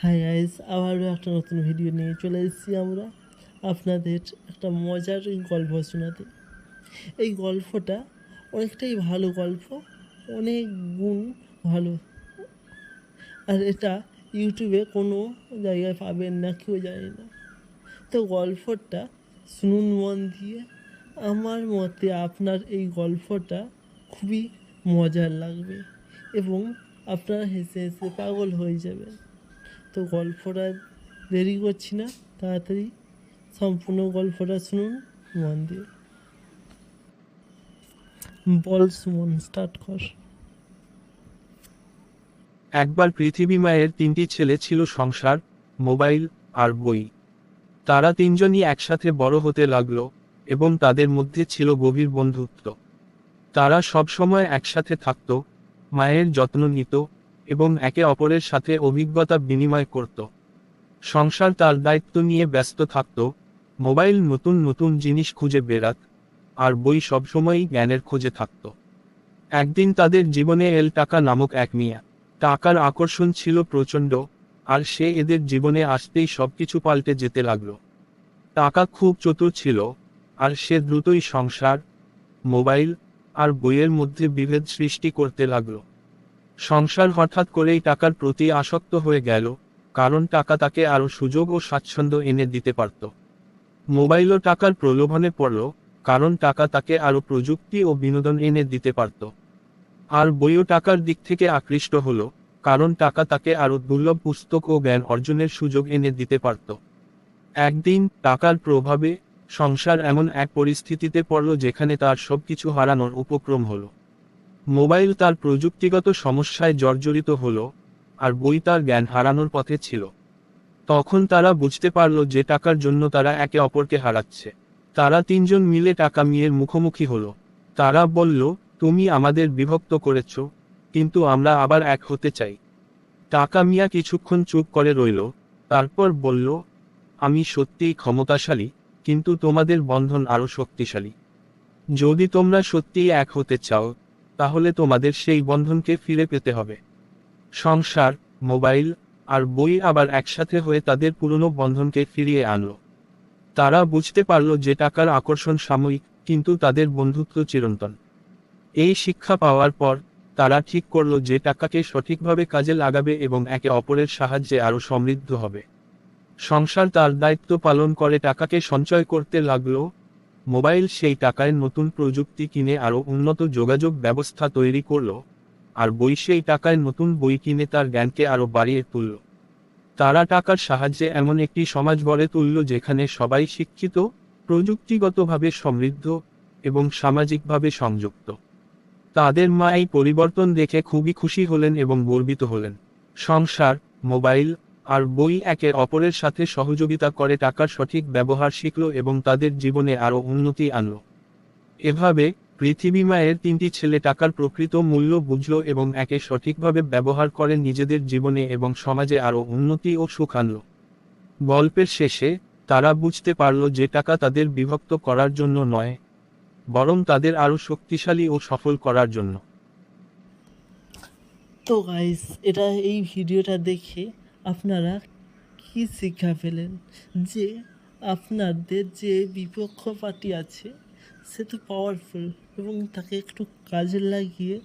Hi guys আবারও একটা নতুন ভিডিও নিয়ে চলে এসেছি আমরা। আপনাদের একটা মজার গল্প শোনাতে। এই গল্পটা অনেকটাই ভালো গল্প, অনেক গুণ ভালো। আর এটা ইউটিউবে কোনো জায়গায় পাবেন না, কেউ জানে না। তো গল্পটা শুনুন মন দিয়ে। আমার মতে আপনার এই গল্পটা খুবই মজার লাগবে এবং আপনারা হেসে হেসে পাগল হয়ে যাবেন। তো গল্পটা দেরি করছি না, তাড়াতাড়ি সম্পূর্ণ গল্পটা শুনুন, মন দিয়ে। বল সুমন স্টার্ট কর। একবার পৃথিবী মায়ের তিনটি ছেলে ছিল সংসার, মোবাইল আর বই। তারা তিনজনই একসাথে বড় হতে লাগল এবং তাদের মধ্যে ছিল গভীর বন্ধুত্ব। তারা সবসময় একসাথে থাকত, মায়ের যত্ন নিত এবং একে অপরের সাথে অভিজ্ঞতা বিনিময় করত। সংসার তার দায়িত্ব নিয়ে ব্যস্ত থাকত, মোবাইল নতুন নতুন জিনিস খুঁজে বেড়াত, আর বই সবসময়ই জ্ঞানের খোঁজে থাকত। একদিন তাদের জীবনে এল টাকা নামক এক মিয়া, টাকার আকর্ষণ ছিল প্রচণ্ড, আর সে এদের জীবনে আসতেই সবকিছু পাল্টে যেতে লাগল। টাকা খুব চতুর ছিল, আর সে দ্রুতই সংসার, মোবাইল, আর বইয়ের মধ্যে বিভেদ সৃষ্টি করতে লাগল। সংসার হঠাৎ করেই টাকার প্রতি আসক্ত হয়ে গেল, কারণ টাকা তাকে আরও সুযোগ ও স্বাচ্ছন্দ্য এনে দিতে পারত। মোবাইলও টাকার প্রলোভনে পড়ল, কারণ টাকা তাকে আরও প্রযুক্তি ও বিনোদন এনে দিতে পারত। আর বইও টাকার দিক থেকে আকৃষ্ট হল, কারণ টাকা তাকে আরও দুর্লভ পুস্তক ও জ্ঞান অর্জনের সুযোগ এনে দিতে পারত। একদিন টাকার প্রভাবে সংসার এমন এক পরিস্থিতিতে পড়ল যেখানে তার সবকিছু হারানোর উপক্রম হলো। মোবাইল তার প্রযুক্তিগত সমস্যায় জর্জরিত হলো, আর বই তার জ্ঞান হারানোর পথে ছিল। তখন তারা বুঝতে পারল যে টাকার জন্য তারা একে অপরকে হারাচ্ছে। তারা তিনজন মিলে টাকা মিয়ের মুখোমুখি হলো। তারা বলল, তুমি আমাদের বিভক্ত করেছ, কিন্তু আমরা আবার এক হতে চাই। টাকা মিয়া কিছুক্ষণ চুপ করে রইল, তারপর বলল, আমি সত্যিই ক্ষমতাশালী, কিন্তু তোমাদের বন্ধন আরও শক্তিশালী। যদি তোমরা সত্যিই এক হতে চাও তাহলে তোমাদের সেই বন্ধনকে ফিরে পেতে হবে। সংসার, মোবাইল আর বই আবার একসাথে হয়ে তাদের পুরনো বন্ধনকে ফিরিয়ে আনলো। তারা বুঝতে পারল যে টাকার আকর্ষণ সাময়িক, কিন্তু তাদের বন্ধুত্ব চিরন্তন। এই শিক্ষা পাওয়ার পর, তারা ঠিক করল যে টাকাকে সঠিকভাবে কাজে লাগাবে এবং একে অপরের সাহায্যে আরও সমৃদ্ধ হবে। সংসার তার দায়িত্ব পালন করে টাকাকে সঞ্চয় করতে লাগল মোবাইল সেই টাকায় নতুন প্রযুক্তি কিনে আরও উন্নত যোগাযোগ ব্যবস্থা তৈরি করল, আর বই সেই টাকায় নতুন বই কিনে তার জ্ঞানকে আরও বাড়িয়ে তুলল। তারা টাকার সাহায্যে এমন একটি সমাজ গড়ে তুলল যেখানে সবাই শিক্ষিত, প্রযুক্তিগতভাবে সমৃদ্ধ এবং সামাজিকভাবে সংযুক্ত। তাদের মা এই পরিবর্তন দেখে খুবই খুশি হলেন এবং গর্বিত হলেন। সংসার, মোবাইল আর বই একে অপরের সাথে সহযোগিতা করে টাকার সঠিক ব্যবহার শিখল এবং তাদের জীবনে আরও উন্নতি আনল। এভাবে পৃথিবী মায়ের তিনটি ছেলে টাকার প্রকৃত মূল্য বুঝল এবং একে সঠিকভাবে ব্যবহার করে নিজেদের জীবনে এবং সমাজে আরও উন্নতি ও সুখ আনল। গল্পের শেষে তারা বুঝতে পারল যে টাকা তাদের বিভক্ত করার জন্য নয়, বরং তাদের আরও শক্তিশালী ও সফল করার জন্য। তো গাইস এটা এই ভিডিওটা দেখে আপনারা কি শিক্ষা পেলেন? যে আপনাদের যে বিপক্ষ পার্টি আছে, সে তো পাওয়ারফুল এবং তাকে একটু কাজে লাগিয়ে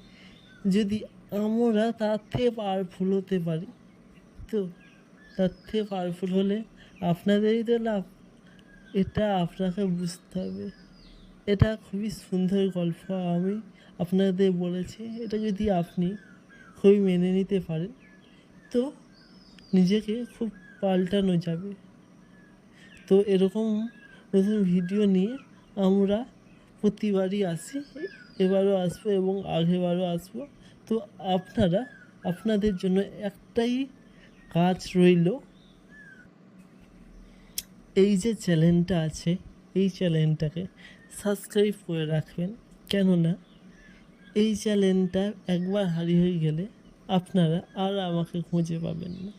যদি আমরা তার থেকে পাওয়ারফুল হতে পারি, তো তার থেকে পাওয়ারফুল হলে আপনাদেরই তো লাভ। এটা আপনাকে বুঝতে হবে। এটা খুবই সুন্দর গল্প। আমি আপনাদের বলেছি, এটা যদি আপনি খুবই মেনে নিতে পারেন, তো নিজেকে খুব পাল্টানো যাবে। তো এরকম নতুন ভিডিও নিয়ে আমরা প্রতিবারই আসি, এবারও আসব এবং আগেবারও আসব। তো আপনারা, আপনাদের জন্য একটাই কাজ রইল। এই যে চ্যানেলটা আছে, এই চ্যানেলটাকে সাবস্ক্রাইব করে রাখবেন। কেননা, এই চ্যানেলটা একবার হারিয়ে হয়ে গেলে আপনারা আর আমাকে খুঁজে পাবেন না।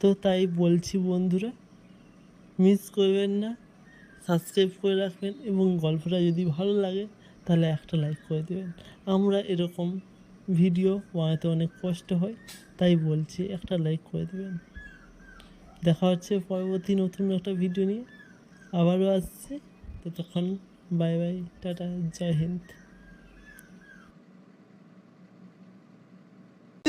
তো তাই বলছি বন্ধুরা মিস করবেন না সাবস্ক্রাইব করে রাখবেন এবং গল্পটা যদি ভালো লাগে তাহলে একটা লাইক করে দেবেন। আমরা এরকম ভিডিও বানাতে অনেক কষ্ট হয়, তাই বলছি একটা লাইক করে দেবেন। দেখা হচ্ছে পরবর্তী নতুন একটা ভিডিও নিয়ে। আবারও আসছে। ততক্ষণ bye bye tata, Jai Hind.